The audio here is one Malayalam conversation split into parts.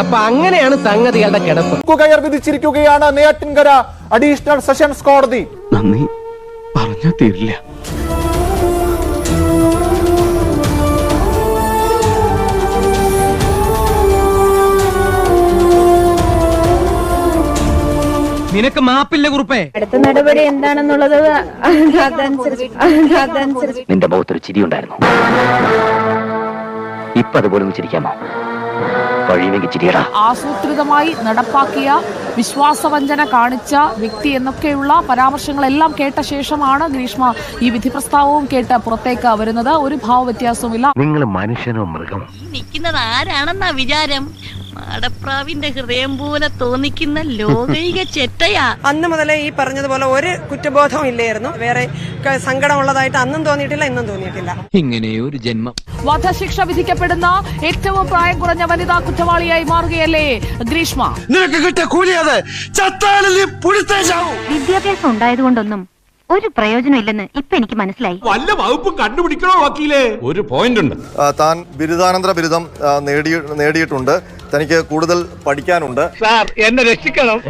അപ്പൊ അങ്ങനെയാണ് സംഗതികളുടെ കിടപ്പ്. കയർ വിധിച്ചിരിക്കുകയാണ് നെയ്യാറ്റിൻകര അഡീഷണൽ സെഷൻസ് കോടതി. നന്ദി. പറഞ്ഞാ തീരില്ല. നിനക്ക് മാപ്പില്ല കുറുപ്പേ. അടുത്ത നടപടി എന്താണെന്നുള്ളത് അതനുസരിച്ച് നിന്റെ മുഖത്തൊരു ചിരി ഉണ്ടായിരുന്നു ഇപ്പൊ അതുപോലെ ഒന്ന് ചിരിക്കാമോ? കഴിയുമെങ്കിൽ ആസൂത്രിതമായി നടപ്പാക്കിയ വിശ്വാസവഞ്ചന കാണിച്ച വ്യക്തി എന്നൊക്കെയുള്ള പരാമർശങ്ങളെല്ലാം കേട്ട ശേഷമാണ് ഗ്രീഷ്മ ഈ വിധി പ്രസ്താവവും കേട്ട് പുറത്തേക്ക് വരുന്നത്. ഒരു ഭാവ വ്യത്യാസവുമില്ല നിങ്ങൾ മനുഷ്യനോ മൃഗം നിൽക്കുന്നത് ആരാണെന്നാ വിചാരം? മാടപ്രാവിന്റെ ഹൃദയം പോലെ തോന്നിക്കുന്ന ലോകൈക ചെറ്റയാ. അന്ന് മുതലേ ഈ പറഞ്ഞതുപോലെ ഒരു കുറ്റബോധവും ഇല്ലായിരുന്നു. വേറെ സങ്കടമുള്ളതായിട്ട് അന്നും തോന്നിയിട്ടില്ല ഇന്നും തോന്നിയിട്ടില്ല. ഇങ്ങനെ ഒരു ജന്മം. വധശിക്ഷ വിധിക്കപ്പെടുന്ന ഏറ്റവും പ്രായം കുറഞ്ഞ വനിതാ കുറ്റവാളിയായി മാറുകയല്ലേ ഗ്രീഷ്മ? നിനക്ക് കിട്ടിയ കൂലിയത് ചത്താലും നീ വിദ്യാഭ്യാസം ഉണ്ടായതുകൊണ്ടൊന്നും ഒരു പ്രയോജനം ഇല്ലെന്ന് ഇപ്പൊ എനിക്ക് മനസ്സിലായി. വല്ല വകുപ്പും കണ്ടുപിടിക്കണോ വക്കീലേ? ഒരു പോയിന്റ് ഉണ്ട്. ആ, താൻ ബിരുദാനന്തര ബിരുദം നേടി നേടിയിട്ടുണ്ട്. തനിക്ക് കൂടുതൽ പഠിക്കാനുണ്ട്. എന്നെ രക്ഷിക്കണം.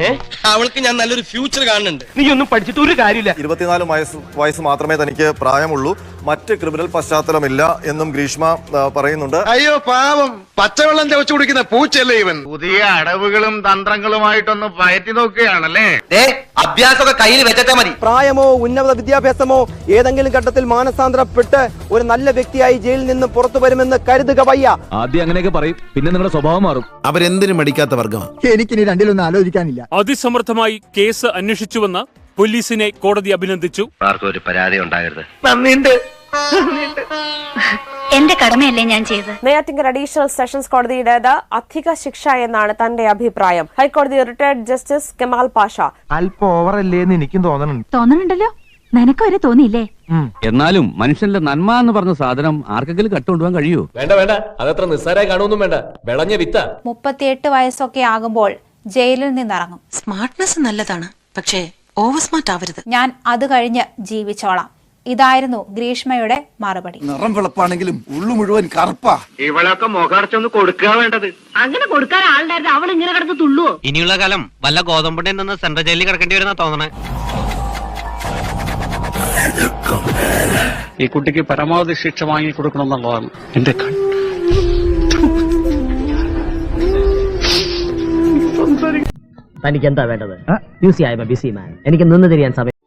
അവൾക്ക് ഞാൻ നല്ലൊരു ഫ്യൂച്ചർ കാണുന്നുണ്ട്. നീ ഒന്നും പഠിച്ചിട്ട് ഒരു കാര്യമില്ല. ഇരുപത്തിനാല് വയസ്സ് വയസ്സ് മാത്രമേ തനിക്ക് പ്രായമുള്ളൂ. മറ്റ് ക്രിമിനൽ പശ്ചാത്തലമില്ല എന്നും ഗ്രീഷ്മ പറയുന്നുണ്ട്. അയ്യോ പാവം. പച്ചവെള്ളം ചവച്ചു കുടിക്കുന്ന പൂച്ചല്ലേ ഇവൻ? പുതിയ അടവുകളും തന്ത്രങ്ങളുമായിട്ടൊന്ന് പയറ്റി നോക്കുകയാണല്ലേ? അഭ്യാസമൊക്കെ കയ്യിൽ വെച്ചാ മതി. പ്രായമോ ഉന്നത വിദ്യാഭ്യാസമോ ഏതെങ്കിലും ഘട്ടത്തിൽ മാനസാന്തരപ്പെട്ട് ഒരു നല്ല വ്യക്തിയായി ജയിലിൽ നിന്ന് പുറത്തു വരുമെന്ന് കരുതുക വയ്യ. ആദ്യം അങ്ങനെയൊക്കെ പറയും പിന്നെ നിങ്ങളുടെ സ്വഭാവം മാറും. അവരെന്തിനു മടിക്കാത്ത വർഗമാണ് എനിക്കിനി രണ്ടിലൊന്നും ആലോചിക്കാനില്ല. അതിസമർത്ഥമായി കേസ് അന്വേഷിച്ചുവെന്ന് പോലീസിനെ കോടതി അഭിനന്ദിച്ചു. ആർക്കും ഒരു പരാതി ഉണ്ടാകരുത്. എന്റെ കടമയല്ലേ ഞാൻ ചെയ്തത്? നെയ്യാറ്റിൻകര അഡീഷണൽ സെഷൻസ് കോടതിയുടേത് അധിക ശിക്ഷ എന്നാണ് തന്റെ അഭിപ്രായം. ഹൈക്കോടതി റിട്ടയർഡ് ജസ്റ്റിസ് കെമാൽ പാഷ. അല്പം ഓവറല്ലേ എന്ന് എനിക്കും തോന്നണുണ്ട്. തോന്നുന്നുണ്ടല്ലോ നിനക്ക് വരെ തോന്നിയില്ലേ? എന്നാലും മനുഷ്യന്റെ നന്മ എന്ന് പറഞ്ഞ സാധനം ആർക്കെങ്കിലും കട്ടുകൊണ്ടുപോകാൻ കഴിയൂ? വേണ്ട വേണ്ട. അതത്ര നിസ്സാരായി കാണുമൊന്നും വേണ്ട. വിളഞ്ഞ വിത്ത. മുപ്പത്തിയെട്ട് വയസ്സൊക്കെ ആകുമ്പോൾ ജയിലിൽ നിന്നിറങ്ങും. സ്മാർട്ട്നെസ് നല്ലതാണ്. പക്ഷേ ഓവർ സ്മാർട്ട് ആവരുത് ഞാൻ അത് കഴിഞ്ഞ് ജീവിച്ചോളാം. ഇതായിരുന്നു ഗ്രീഷ്മയുടെ മറുപടി. നിറം വെളുപ്പാണെങ്കിലും ഉള്ളു മുഴുവൻ കറുപ്പാ. ഇവളൊക്കെ മുഖർച്ചൊന്ന് കൊടുക്കുക വേണ്ടത്. അങ്ങനെ കൊടുക്കാൻ ആളുണ്ടായിരുന്നു അവൾ ഇങ്ങനെ കിടന്ന് തുള്ളുവോ? ഇനിയുള്ള കാലം വല്ല ഗോതമ്പുണ്ടെ നിന്ന് സെൻട്രൽ ജയിലിൽ കിടക്കേണ്ടി വരുന്ന തോന്നണേ. ഈ കുട്ടിക്ക് പരമാവധി ശിക്ഷ വാങ്ങി കൊടുക്കണമെന്നുള്ളതാണ് എന്റെ കൺ തനിക്ക് എന്താ വേണ്ടത് ബിസി ആയ ബിസി മാൻ എനിക്ക് നിന്ന് തിരിയാൻ സമയം